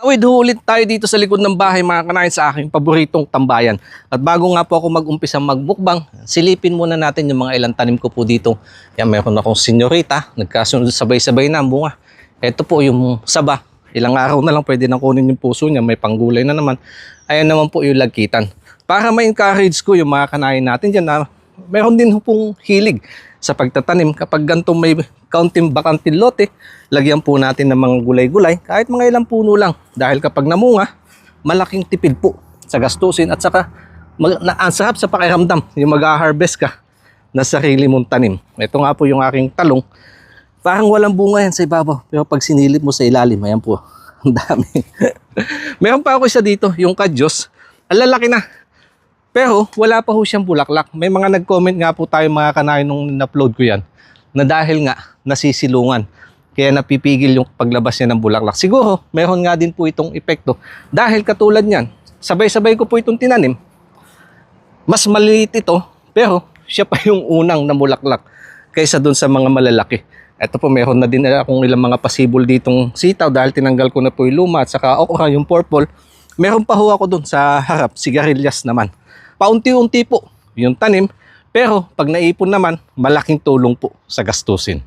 Tawid ho tayo dito sa likod ng bahay mga kanain sa aking paboritong tambayan. At bago nga po ako mag-umpisa magbukbang, silipin muna natin yung mga ilang tanim ko po dito. Yan, meron akong senyorita, nagkasunod sabay-sabay na bunga. Ito po yung saba. Ilang araw na lang pwede nang kunin yung puso niya, may panggulay na naman. Ayan naman po yung lagkitan. Para ma-encourage ko yung mga kanain natin dyan na meron din pong hilig sa pagtatanim. Kapag gantong may kaunting bakanting lote, lagyan po natin ng mga gulay-gulay, kahit mga ilang puno lang. Dahil kapag namunga, malaking tipid po sa gastusin at saka mag, na, ang sarap sa pakiramdam yung mag-harvest ka na sarili mong tanim. Ito nga po yung aking talong. Parang walang bunga yan sa ibabaw. Pero pag sinilip mo sa ilalim, ayan po. Ang dami. Meron pa ako isa dito, yung kadyos. Ang lalaki na. Pero wala pa ho siyang bulaklak. May mga nag-comment nga po tayo mga kanayon nung na-upload ko yan na dahil nga nasisilungan. Kaya napipigil yung paglabas niya ng bulaklak. Siguro, meron nga din po itong epekto. Dahil katulad niyan, sabay-sabay ko po itong tinanim. Mas maliit ito, pero siya pa yung unang namulaklak kaysa dun sa mga malalaki. Ito po, meron na din akong ilang mga pasibol ditong sitaw dahil tinanggal ko na po yung luma at saka okra, yung purple. Meron pa ho ako dun sa harap, sigarilyas naman. Paunti-unti po yung tanim, pero pag naipon naman, malaking tulong po sa gastusin.